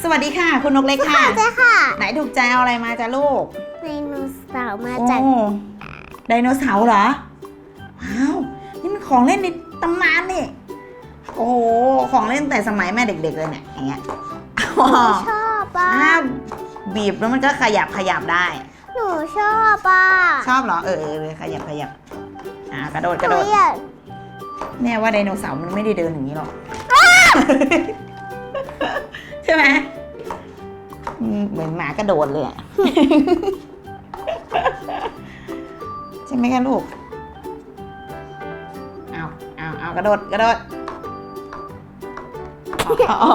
สวัสดีค่ะ คุณนกเล็กค่ะค่ะเจ๊ค่ะไหนถูกใจเอาอะไรมาจ้ะลูกไดโนเสาร์มาโอ้จากไดโนเสาร์เหรอ ว้าว นี่มันของเล่นในตำนานนี่ โอ้โห ของเล่นแต่สมัยแม่เด็กๆเลยเนี่ย อย่างเงี้ยอ๋อชอบอะอ่าบีบแล้วมันก็ขยับขยับได้ หนูชอบอะชอบเหรอ เออเออเออขยับขยับ อ่ากระโดดหกระนูโดดอยาก แน่ว่าไดโนเสาร์มันไม่ได้เดินอย่างนี้หรอก ใช่ไหมอืมเหมือนหมากระโดดเลยอะใช่ไหมคะลูก เอาเอาเอากระโดดกระโดดอ๋ออ๋อ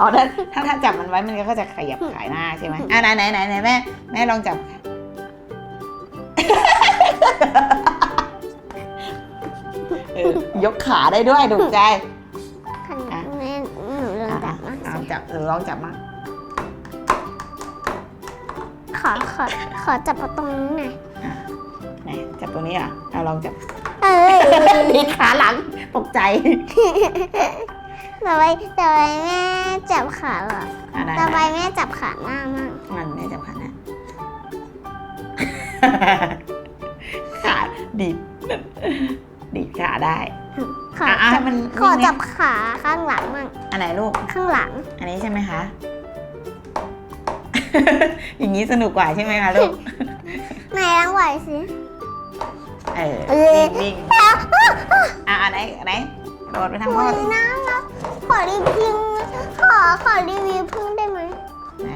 อ๋อถ้าถ้าถ้าจับมันไว้มันก็จะขยับขายหน้าใช่ไหมอะไหนไหนไหนไหนแม่แม่ลองจับเออยกขาได้ด้วยถูกใจ มาเอาจับเออลองจับมาขอขอขอจับเอาตรงนี้หน่อยไหนจับตรงนี้เหรอะเอาลองจับเอ้ยนี่ขาหลังตกใจต่อไปต่อไปแม่จับขาเหรออะไหนต่อไปไหนแม่จับขาหน้ามั่งมันแม่จับขานะขาดีดดีดขาได้ ขออะอะจับมันขอวิ่งไงจับขาข้างหลังมั่งอันไหนลูก ข้างหลัง อันนี้ใช่ไหมคะ อย่างนี้สนุกกว่าใช่ไหมคะลูก ไหนลองไหวสิ เออเออวิ่งวิ่งอะอันไหนอันไหนโดดไปทางพ่อโอ้ยสิน่ารักขอรีวิวขอขอรีวิวพึ่งได้ไหมไหน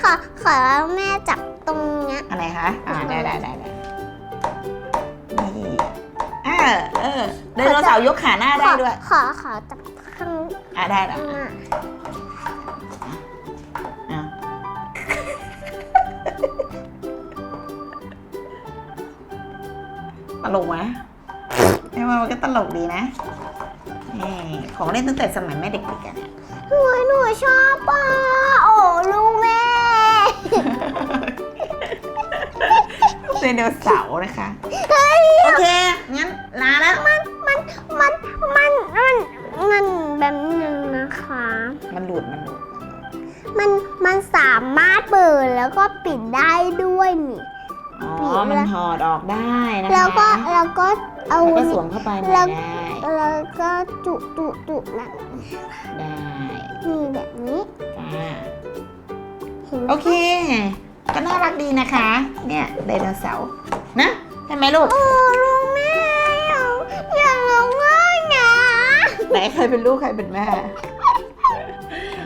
ขอขอแม่จับตรงเนี้ย อันไหนคะ อ่าได้ได้ได้ได้นี่อ่า เออไดโนเสาร์ยกขาหน้าได้ด้วย ขอขอจับข้างอ่าได้เหรอข้างหน้าอะตลกไหมแม่ว่ามันก็ตลกดีนะนี่ของเล่นตั้งแต่สมัยแม่เด็กๆกันเนี่ยหนูหนูชอบป่ะโอ้ลูกแม่ ไดโนเสาร์นะคะโอเค งั้นลาแล้ว มันมันมันมันมันมันแบบนึงนะคะ มันหลุดมันหลุด มันมันสามารถเปิดแล้วก็ปิดได้ด้วยนี่ อ๋อปิดแล้วมันถอดออกได้นะคะแล้วก็แล้วก็เอาแล้วก็สวมเข้าไปใหม่แล้วได้ แล้วก็จุจุจุนะได้มีแบบนี้ จ้า เห็นไหมโอเคก็ น่ารักดีนะคะ เนี่ยไดโนเสาร์นะใช่ไหมลูกโอ้ลูกแม่อย่าอย่าร้องไห้นะไหนใครเป็นลูกใครเป็นแม่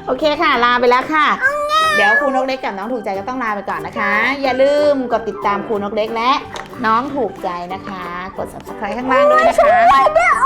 โอเคค่ะ ลาไปแล้วค่ะ เดี๋ยวครูนกเล็กกับน้องถูกใจก็ต้องลาไปก่อนนะคะ อย่าลืมกดติดตามครูนกเล็กและ น้องถูกใจนะคะ กด subscribe ข้างล่างด้วยนะคะ